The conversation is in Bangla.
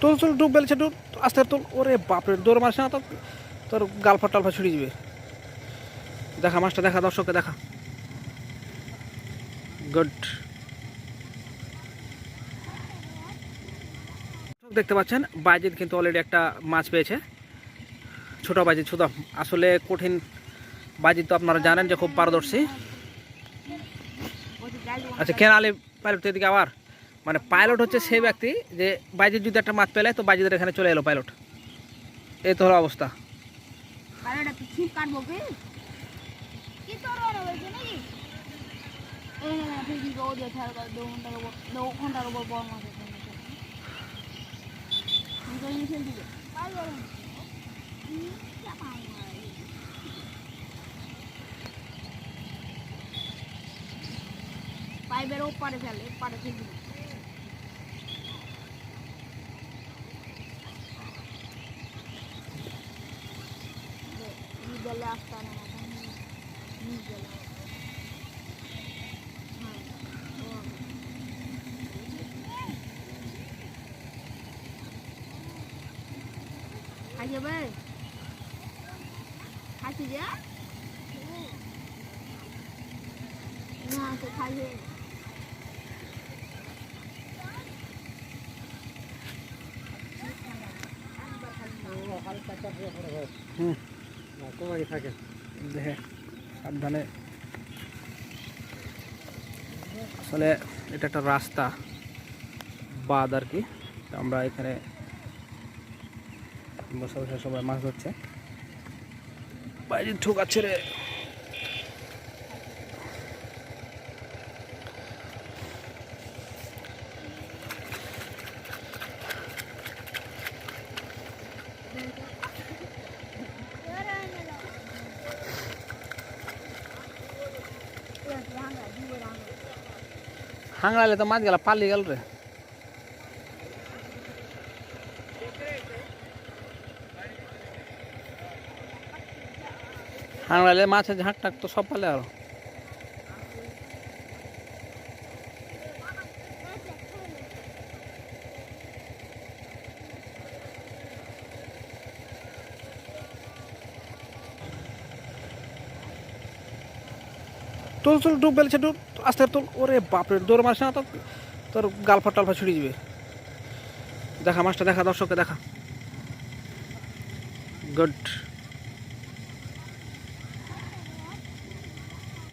তুল তুল ডুব বেলছে ডুব। আস্তে তুল ওরে বাপরে, দৌড় মারছে না তো তোর গালফা টালফা ছুড়ে যাবে দেখা, মাছটা দেখা, দর্শককে দেখা। গুড দেখতে পাচ্ছেন, বাইজিৎ কিন্তু অলরেডি একটা মাছ পেয়েছে। ছোট বাইজিৎ শুধু আসলে কঠিন বাইজিৎ তো আপনারা জানেন যে খুব পারদর্শী। আচ্ছা কেন আলী পাইলট এদিকে আবার? মানে পাইলট হচ্ছে সেই ব্যক্তি যে বাইজিৎ যদি একটা মাছ পেলে, তো বাইজিদের এখানে চলে এলো পাইলট। এই তো হলো অবস্থা। কারণটা তো ছিপ কাটবো কি? जलाता नहीं जला ya. Nah, kita kasih. থাকে। দেখে, সাবধানে। আসলে এটা একটা রাস্তা বাদ আর কি। আমরা এখানে বসে বসে সবাই মাছ ধরছে। বাইরে ঠোকাচ্ছে রে। হাংড়ালে তো মাছ গেল পালি গেল রে হাংড়ালে মাছের ঝাঁক টাক তো সব পালে আর তুল তুল ডুব বেলছে ডুব আস্তে তোর, ওরে বাপরে, দৌড় মারছে না তো তোর গালফা টালফা ছুড়ে যাবে দেখা, মাছটা দেখা, দর্শককে দেখা। গুড